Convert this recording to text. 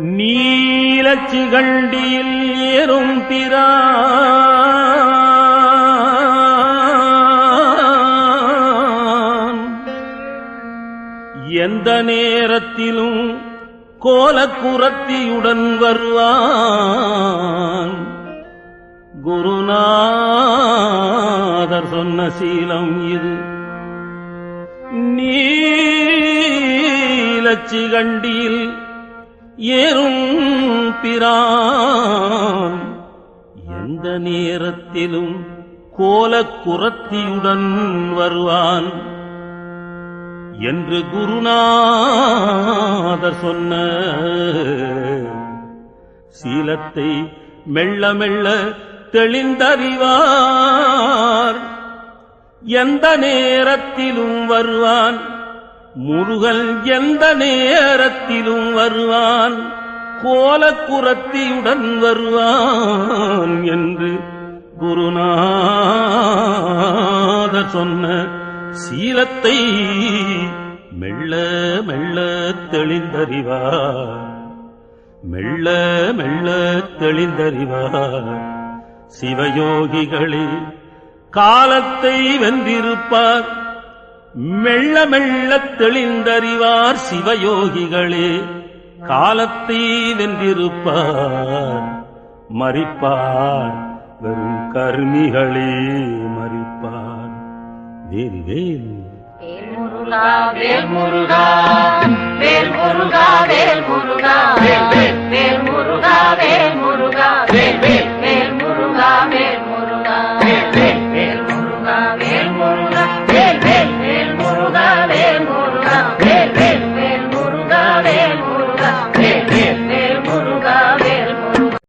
நீலச்சிகண்டியில் ஏறும் திரா எந்த நேரத்திலும் கோலக்குரத்தியுடன் வருவான். குருநாதர் சொன்ன சீலம் இது. நீலச்சிகண்டியில் ஏறும் பிரான். எந்த நேரத்திலும் கோலக்குரத்தியுடன் வருவான். என்று குருநாதர் சொன்ன சீலத்தை மெல்ல மெல்ல தெளிந்தறிவார். எந்த நேரத்திலும் வருவான். முருகன் எந்த நேரத்திலும் வருவான் கோலக்குரத்தியுடன் வருவான் என்று குருநாத சொன்ன சீலத்தை மெல்ல மெல்ல தெளிந்தறிவார். மெல்ல மெல்ல தெளிந்தறிவார். சிவயோகிகளே காலத்தை வென்றிருப்பார். மெல்ல மெல்ல தெளிந்தறிவார் சிவயோகிகளே காலத்தை வென்றிருப்பார் மறிப்பார் வெறும் கர்மிகளே மறிப்பார் வேறு வேறு முருகா வேல் முருகா வேல் முருகா வேல் முருகா வேல் முருகா வேல் முருகா வேல் முருகா வேல் முருகா வேல் முருகா வேல்